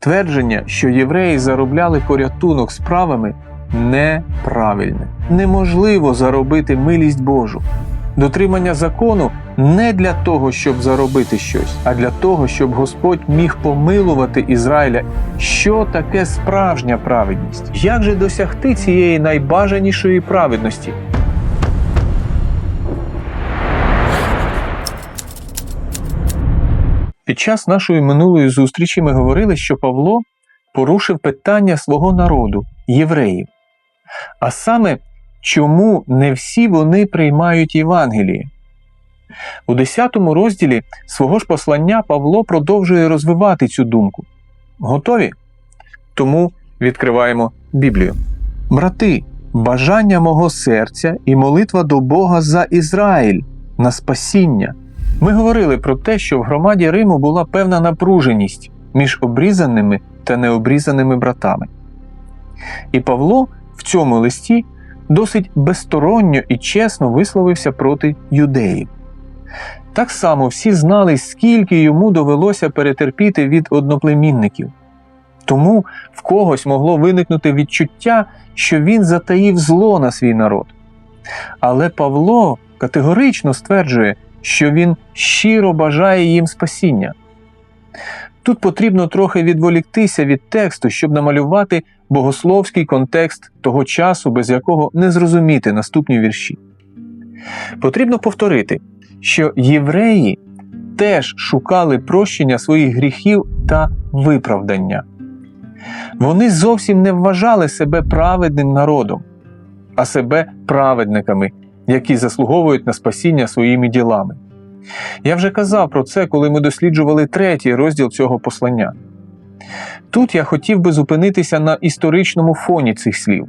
Твердження, що євреї заробляли порятунок справами, неправильне. Неможливо заробити милість Божу. Дотримання закону не для того, щоб заробити щось, а для того, щоб Господь міг помилувати Ізраїля. Що таке справжня праведність? Як же досягти цієї найбажанішої праведності? Час нашої минулої зустрічі ми говорили, що Павло порушив питання свого народу, євреїв. А саме, чому не всі вони приймають Євангеліє. У 10 розділі свого ж послання Павло продовжує розвивати цю думку. Готові? Тому відкриваємо Біблію. Брати, бажання мого серця і молитва до Бога за Ізраїль на спасіння. Ми говорили про те, що в громаді Риму була певна напруженість між обрізаними та необрізаними братами. І Павло в цьому листі досить безсторонньо і чесно висловився проти юдеїв. Так само всі знали, скільки йому довелося перетерпіти від одноплемінників. Тому в когось могло виникнути відчуття, що він затаїв зло на свій народ. Але Павло категорично стверджує, що він щиро бажає їм спасіння. Тут потрібно трохи відволіктися від тексту, щоб намалювати богословський контекст того часу, без якого не зрозуміти наступні вірші. Потрібно повторити, що євреї теж шукали прощення своїх гріхів та виправдання. Вони зовсім не вважали себе праведним народом, а себе праведниками, які заслуговують на спасіння своїми ділами. Я вже казав про це, коли ми досліджували третій розділ цього послання. Тут я хотів би зупинитися на історичному фоні цих слів.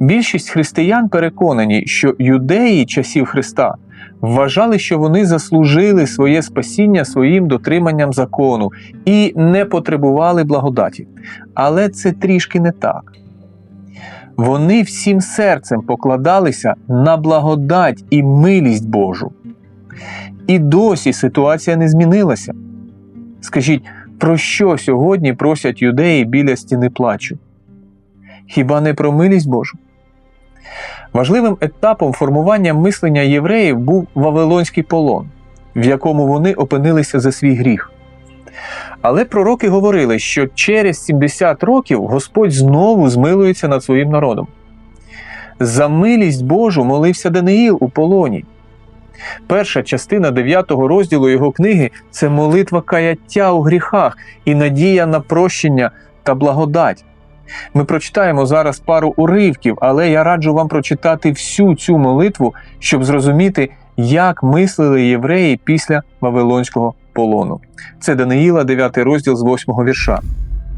Більшість християн переконані, що юдеї часів Христа вважали, що вони заслужили своє спасіння своїм дотриманням закону і не потребували благодаті. Але це трішки не так. Вони всім серцем покладалися на благодать і милість Божу. І досі ситуація не змінилася. Скажіть, про що сьогодні просять юдеї біля стіни плачу? Хіба не про милість Божу? Важливим етапом формування мислення євреїв був Вавилонський полон, в якому вони опинилися за свій гріх. Але пророки говорили, що через 70 років Господь знову змилується над своїм народом. За милість Божу молився Даниїл у полоні. Перша частина 9 розділу його книги це молитва каяття у гріхах і надія на прощення та благодать. Ми прочитаємо зараз пару уривків, але я раджу вам прочитати всю цю молитву, щоб зрозуміти, як мислили євреї після Вавилонського полону. Це Даниїла, 9 розділ з 8 вірша.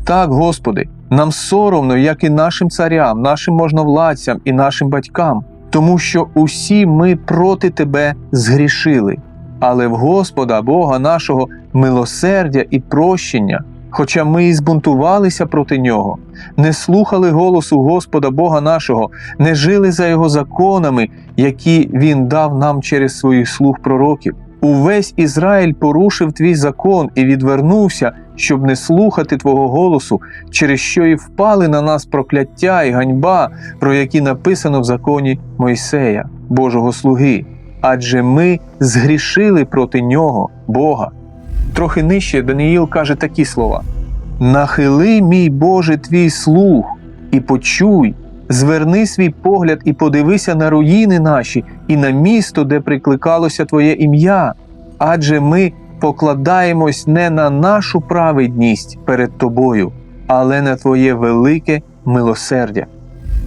Так, Господи, нам соромно, як і нашим царям, нашим можновладцям і нашим батькам, тому що усі ми проти Тебе згрішили. Але в Господа, Бога нашого, милосердя і прощення, хоча ми і збунтувалися проти нього, не слухали голосу Господа Бога нашого, не жили за Його законами, які Він дав нам через своїх слуг пророків. Увесь Ізраїль порушив твій закон і відвернувся, щоб не слухати Твого голосу, через що і впали на нас прокляття і ганьба, про які написано в законі Мойсея, Божого слуги. Адже ми згрішили проти нього, Бога. Трохи нижче Даниїл каже такі слова: Нахили, мій Боже, твій слух, і почуй, зверни свій погляд і подивися на руїни наші і на місто, де прикликалося Твоє ім'я, адже ми покладаємось не на нашу праведність перед Тобою, але на Твоє велике милосердя.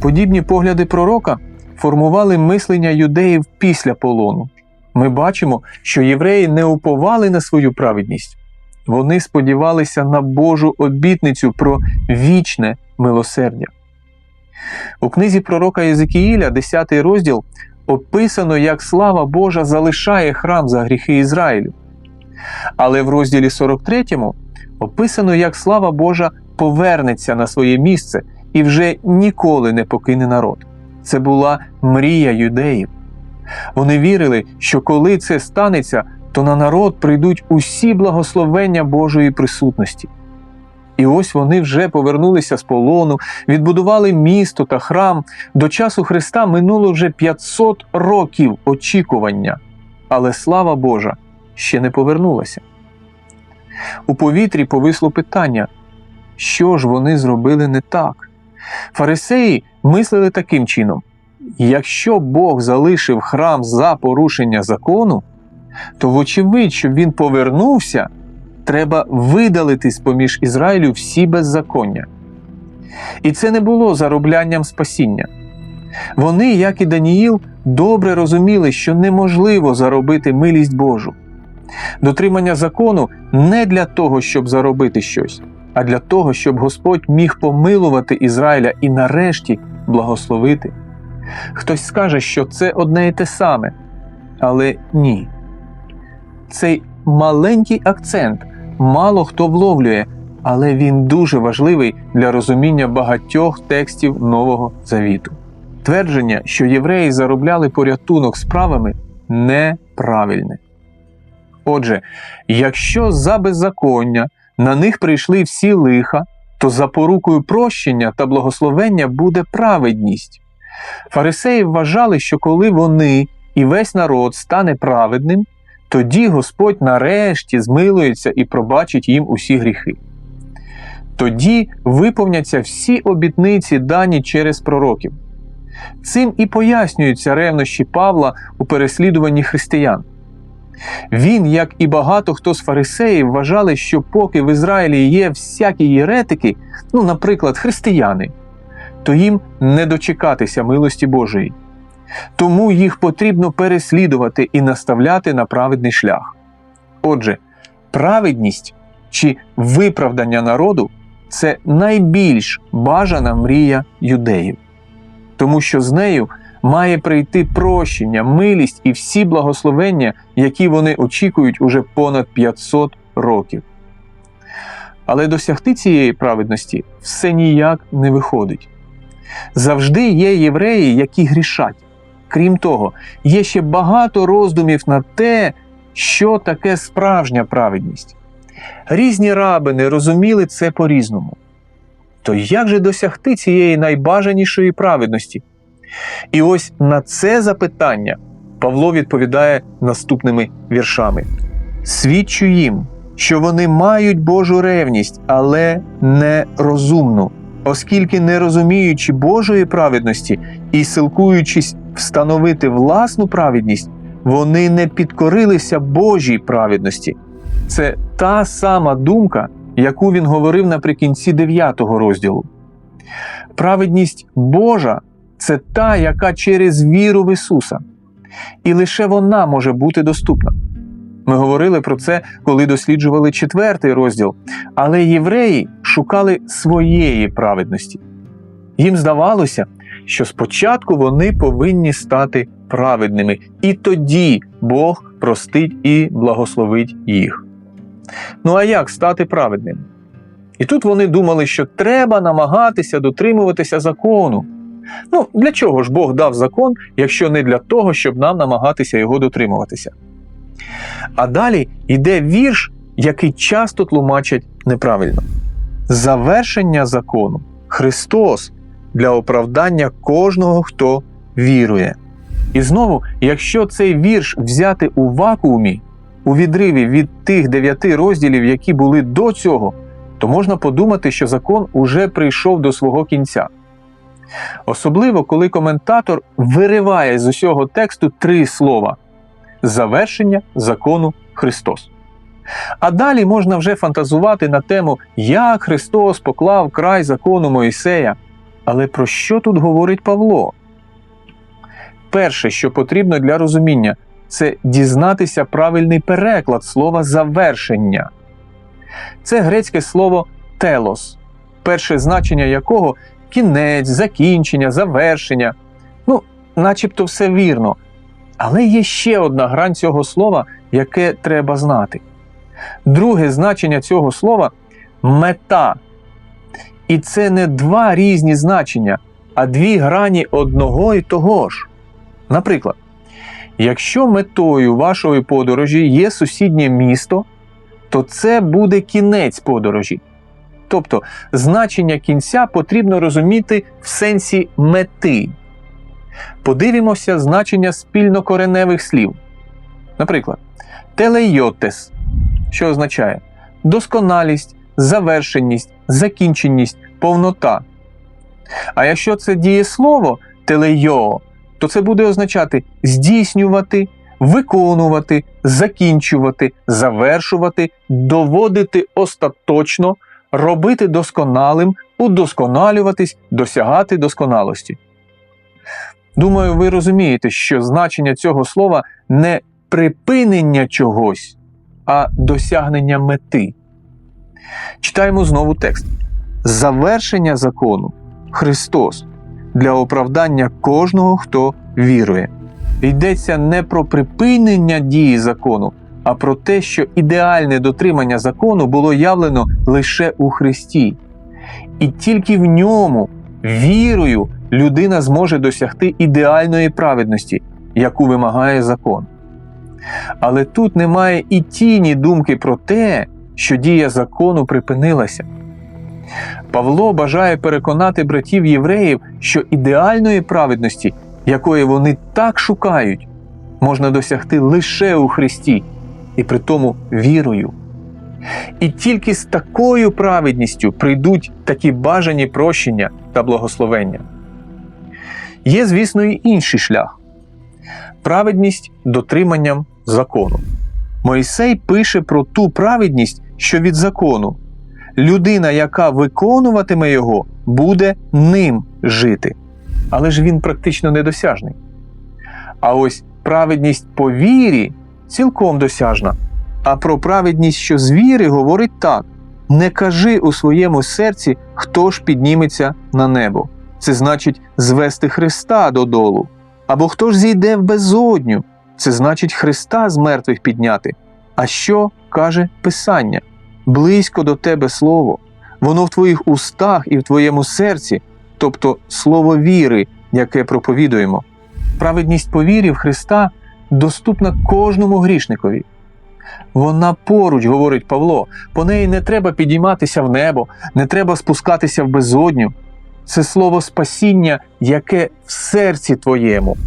Подібні погляди пророка формували мислення юдеїв після полону. Ми бачимо, що євреї не уповали на свою праведність. Вони сподівалися на Божу обітницю про вічне милосердя. У книзі пророка Єзекіїля, 10 розділ, описано, як слава Божа залишає храм за гріхи Ізраїлю. Але в розділі 43 описано, як слава Божа повернеться на своє місце і вже ніколи не покине народ. Це була мрія юдеїв. Вони вірили, що коли це станеться, то на народ прийдуть усі благословення Божої присутності. І ось вони вже повернулися з полону, відбудували місто та храм. До часу Христа минуло вже 500 років очікування, але слава Божа ще не повернулася. У повітрі повисло питання, що ж вони зробили не так. Фарисеї мислили таким чином: якщо Бог залишив храм за порушення закону, то, вочевидь, щоб він повернувся, треба видалити з поміж Ізраїлю всі беззаконня. І це не було зароблянням спасіння. Вони, як і Даніїл, добре розуміли, що неможливо заробити милість Божу. Дотримання закону не для того, щоб заробити щось, а для того, щоб Господь міг помилувати Ізраїля і нарешті благословити. Хтось скаже, що це одне і те саме, але ні. Цей маленький акцент мало хто вловлює, але він дуже важливий для розуміння багатьох текстів Нового Завіту. Твердження, що євреї заробляли порятунок справами, неправильне. Отже, якщо за беззаконня на них прийшли всі лиха, то за порукою прощення та благословення буде праведність. Фарисеї вважали, що коли вони і весь народ стане праведним, тоді Господь нарешті змилується і пробачить їм усі гріхи. Тоді виповняться всі обітниці, дані через пророків. Цим і пояснюються ревнощі Павла у переслідуванні християн. Він, як і багато хто з фарисеїв, вважали, що поки в Ізраїлі є всякі єретики, ну, наприклад, християни, то їм не дочекатися милості Божої. Тому їх потрібно переслідувати і наставляти на праведний шлях. Отже, праведність чи виправдання народу це найбільш бажана мрія юдеїв, тому що з нею має прийти прощення, милість і всі благословення, які вони очікують уже понад 500 років. Але досягти цієї праведності все ніяк не виходить. Завжди є євреї, які грішать. Крім того, є ще багато роздумів на те, що таке справжня праведність. Різні рабини розуміли це по-різному. То як же досягти цієї найбажанішої праведності? І ось на це запитання Павло відповідає наступними віршами: Свідчу їм, що вони мають Божу ревність, але не розумну, оскільки, не розуміючи Божої праведності і силкуючись встановити власну праведність, вони не підкорилися Божій праведності. Це та сама думка, яку він говорив наприкінці 9 розділу. Праведність Божа це та, яка через віру в Ісуса. І лише вона може бути доступна. Ми говорили про це, коли досліджували четвертий розділ, але євреї шукали своєї праведності. Їм здавалося, що спочатку вони повинні стати праведними, і тоді Бог простить і благословить їх. Ну а як стати праведним? І тут вони думали, що треба намагатися дотримуватися закону. Ну, для чого ж Бог дав закон, якщо не для того, щоб нам намагатися його дотримуватися? А далі йде вірш, який часто тлумачать неправильно. Завершення закону Христос для оправдання кожного, хто вірує. І знову, якщо цей вірш взяти у вакуумі, у відриві від тих дев'яти розділів, які були до цього, то можна подумати, що закон уже прийшов до свого кінця. Особливо, коли коментатор вириває з усього тексту три слова завершення закону Христос. А далі можна вже фантазувати на тему, як Христос поклав край закону Моїсея. Але про що тут говорить Павло? Перше, що потрібно для розуміння, це дізнатися правильний переклад слова завершення. Це грецьке слово телос, перше значення якого кінець, закінчення, завершення. Ну, начебто все вірно. Але є ще одна грань цього слова, яке треба знати. Друге значення цього слова мета. І це не два різні значення, а дві грані одного і того ж. Наприклад, якщо метою вашої подорожі є сусіднє місто, то це буде кінець подорожі. Тобто значення кінця потрібно розуміти в сенсі мети. Подивимося значення спільнокореневих слів. Наприклад, телейотес, що означає досконалість, завершеність, закінченість, повнота. А якщо це дієслово телейо, то це буде означати здійснювати, виконувати, закінчувати, завершувати, доводити остаточно, робити досконалим, удосконалюватись, досягати досконалості. Думаю, ви розумієте, що значення цього слова не припинення чогось, а досягнення мети. Читаємо знову текст. Завершення закону Христос для оправдання кожного, хто вірує. Йдеться не про припинення дії закону, а про те, що ідеальне дотримання закону було явлено лише у Христі. І тільки в ньому, вірою, людина зможе досягти ідеальної праведності, яку вимагає закон. Але тут немає і тіні думки про те, що дія закону припинилася. Павло бажає переконати братів євреїв, що ідеальної праведності, якої вони так шукають, можна досягти лише у Христі, і при тому вірою. І тільки з такою праведністю прийдуть такі бажані прощення та благословення. Є, звісно, і інший шлях праведність дотриманням закону. Мойсей пише про ту праведність, що від закону. Людина, яка виконуватиме його, буде ним жити. Але ж він практично недосяжний. А ось праведність по вірі цілком досяжна. А про праведність, що з віри, говорить так: не кажи у своєму серці, хто ж підніметься на небо. Це значить звести Христа додолу. Або хто ж зійде в безодню, це значить Христа з мертвих підняти. А що каже Писання? Близько до тебе Слово, воно в твоїх устах і в твоєму серці, тобто слово віри, яке проповідуємо. Праведність по вірі в Христа доступна кожному грішникові. Вона поруч, говорить Павло, по неї не треба підійматися в небо, не треба спускатися в безодню. Це слово спасіння, яке в серці твоєму.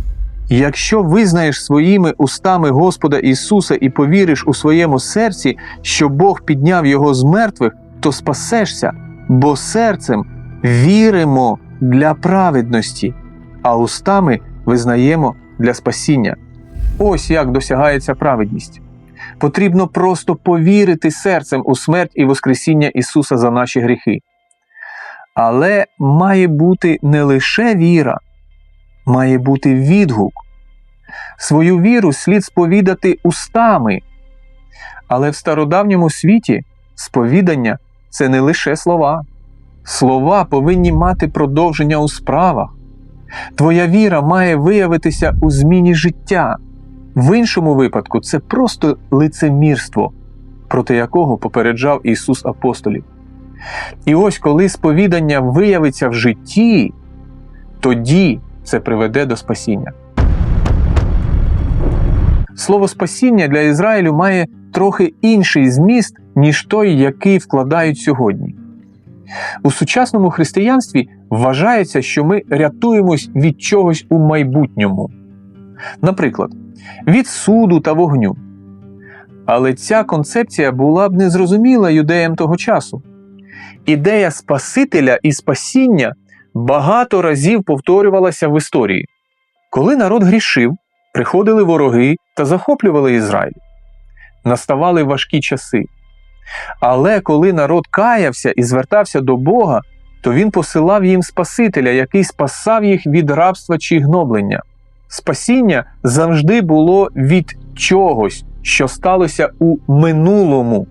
Якщо визнаєш своїми устами Господа Ісуса і повіриш у своєму серці, що Бог підняв Його з мертвих, то спасешся, бо серцем віримо для праведності, а устами визнаємо для спасіння. Ось як досягається праведність. Потрібно просто повірити серцем у смерть і Воскресіння Ісуса за наші гріхи. Але має бути не лише віра, має бути відгук. Свою віру слід сповідати устами. Але в стародавньому світі сповідання це не лише слова. Слова повинні мати продовження у справах. Твоя віра має виявитися у зміні життя. В іншому випадку це просто лицемірство, проти якого попереджав Ісус апостолів. І ось коли сповідання виявиться в житті, тоді це приведе до спасіння. Слово спасіння для Ізраїлю має трохи інший зміст, ніж той, який вкладають сьогодні. У сучасному християнстві вважається, що ми рятуємось від чогось у майбутньому, наприклад, від суду та вогню. Але ця концепція була б незрозуміла юдеям того часу. Ідея Спасителя і спасіння багато разів повторювалася в історії. Коли народ грішив, приходили вороги та захоплювали Ізраїль. Наставали важкі часи. Але коли народ каявся і звертався до Бога, то він посилав їм Спасителя, який спасав їх від рабства чи гноблення. Спасіння завжди було від чогось, що сталося у минулому.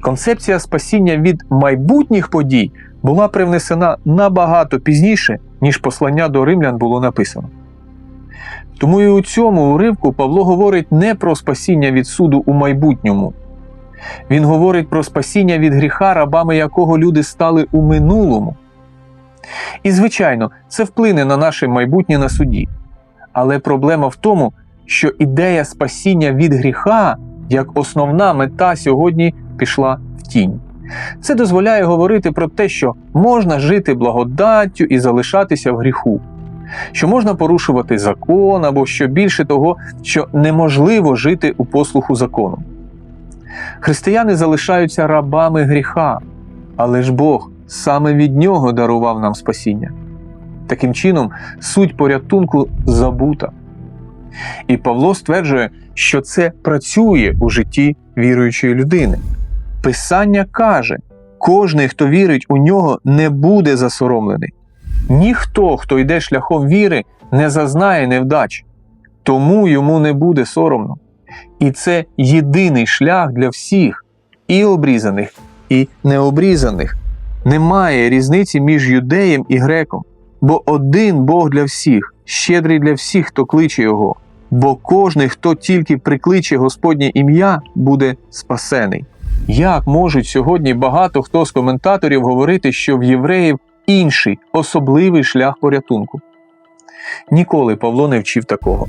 Концепція спасіння від майбутніх подій була привнесена набагато пізніше, ніж послання до римлян було написано. Тому і у цьому уривку Павло говорить не про спасіння від суду у майбутньому. Він говорить про спасіння від гріха, рабами якого люди стали у минулому. І, звичайно, це вплине на наше майбутнє на суді. Але проблема в тому, що ідея спасіння від гріха як основна мета сьогодні пішла в тінь. Це дозволяє говорити про те, що можна жити благодаттю і залишатися в гріху, що можна порушувати закон або що більше того, що неможливо жити у послуху закону. Християни залишаються рабами гріха, але ж Бог саме від нього дарував нам спасіння. Таким чином, суть порятунку забута. І Павло стверджує, що це працює у житті віруючої людини. Писання каже: кожний, хто вірить у нього, не буде засоромлений. Ніхто, хто йде шляхом віри, не зазнає невдач, тому йому не буде соромно. І це єдиний шлях для всіх, і обрізаних, і необрізаних. Немає різниці між юдеєм і греком, бо один Бог для всіх, щедрий для всіх, хто кличе Його, бо кожний, хто тільки прикличе Господнє ім'я, буде спасений. Як можуть сьогодні багато хто з коментаторів говорити, що в євреїв інший особливий шлях порятунку? Ніколи Павло не вчив такого.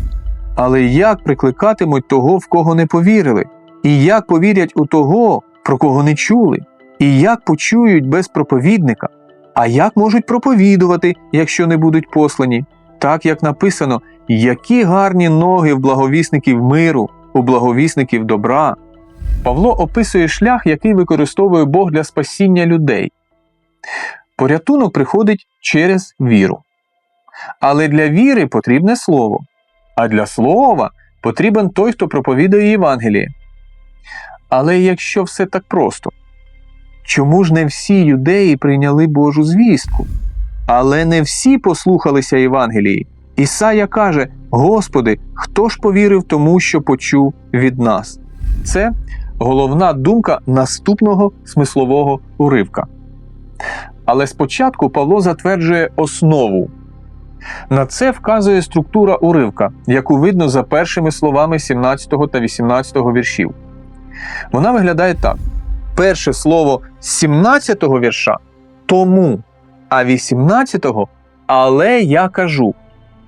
Але як прикликатимуть того, в кого не повірили? І як повірять у того, про кого не чули? І як почують без проповідника? А як можуть проповідувати, якщо не будуть послані? Так як написано, які гарні ноги в благовісників миру, у благовісників добра. Павло описує шлях, який використовує Бог для спасіння людей. Порятунок приходить через віру. Але для віри потрібне слово, а для слова потрібен той, хто проповідує Євангеліє. Але якщо все так просто, чому ж не всі юдеї прийняли Божу звістку? Але не всі послухалися Євангелії. Ісая каже: Господи, хто ж повірив тому, що почув від нас? Це головна думка наступного смислового уривка. Але спочатку Павло затверджує основу. На це вказує структура уривка, яку видно за першими словами 17 та 18 віршів. Вона виглядає так: перше слово 17 вірша тому, а 18-го але я кажу.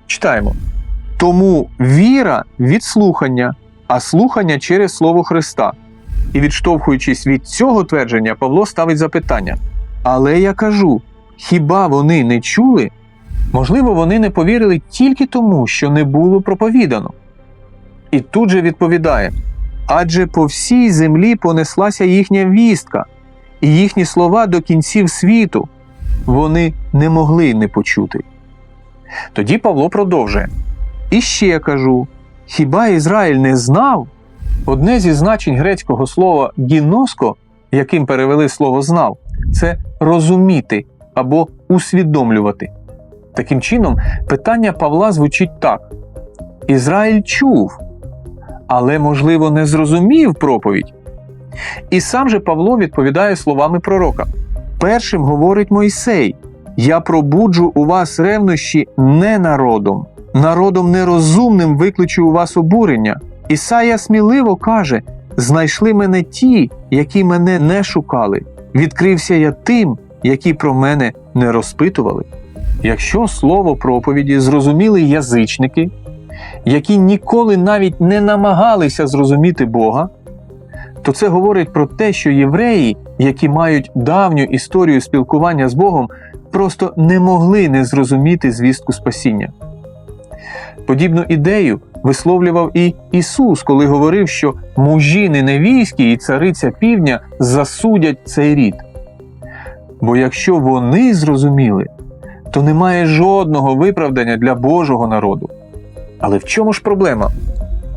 Читаємо. Тому віра від слухання, а слухання через Слово Христа. І відштовхуючись від цього твердження, Павло ставить запитання: Але я кажу, хіба вони не чули? Можливо, вони не повірили тільки тому, що не було проповідано. І тут же відповідає: адже по всій землі понеслася їхня вістка, і їхні слова до кінців світу вони не могли не почути. Тоді Павло продовжує: І ще кажу: хіба Ізраїль не знав? Одне зі значень грецького слова гіноско, яким перевели слово знав, це розуміти або усвідомлювати. Таким чином, питання Павла звучить так: Ізраїль чув, але, можливо, не зрозумів проповідь. І сам же Павло відповідає словами пророка: Першим говорить Мойсей: Я пробуджу у вас ревнощі не народом, народом нерозумним викличу у вас обурення. Ісая сміливо каже: Знайшли мене ті, які мене не шукали. Відкрився я тим, які про мене не розпитували. Якщо слово проповіді зрозуміли язичники, які ніколи навіть не намагалися зрозуміти Бога, то це говорить про те, що євреї, які мають давню історію спілкування з Богом, просто не могли не зрозуміти звістку спасіння. Подібну ідею висловлював і Ісус, коли говорив, що мужі Неневійські і цариця півдня засудять цей рід. Бо якщо вони зрозуміли, то немає жодного виправдання для Божого народу. Але в чому ж проблема?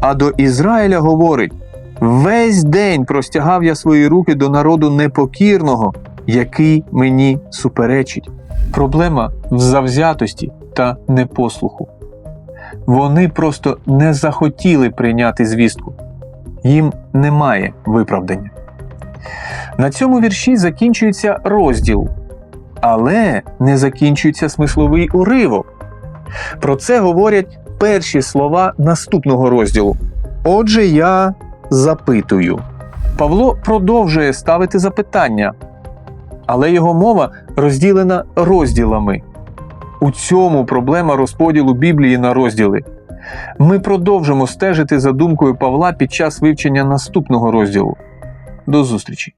А до Ізраїля говорить: весь день простягав я свої руки до народу непокірного, який мені суперечить. Проблема в завзятості та непослуху. Вони просто не захотіли прийняти звістку, їм немає виправдання. На цьому вірші закінчується розділ, але не закінчується смисловий уривок. Про це говорять перші слова наступного розділу. Отже, я запитую. Павло продовжує ставити запитання, але його мова розділена розділами. У цьому проблема розподілу Біблії на розділи. Ми продовжимо стежити за думкою Павла під час вивчення наступного розділу. До зустрічі!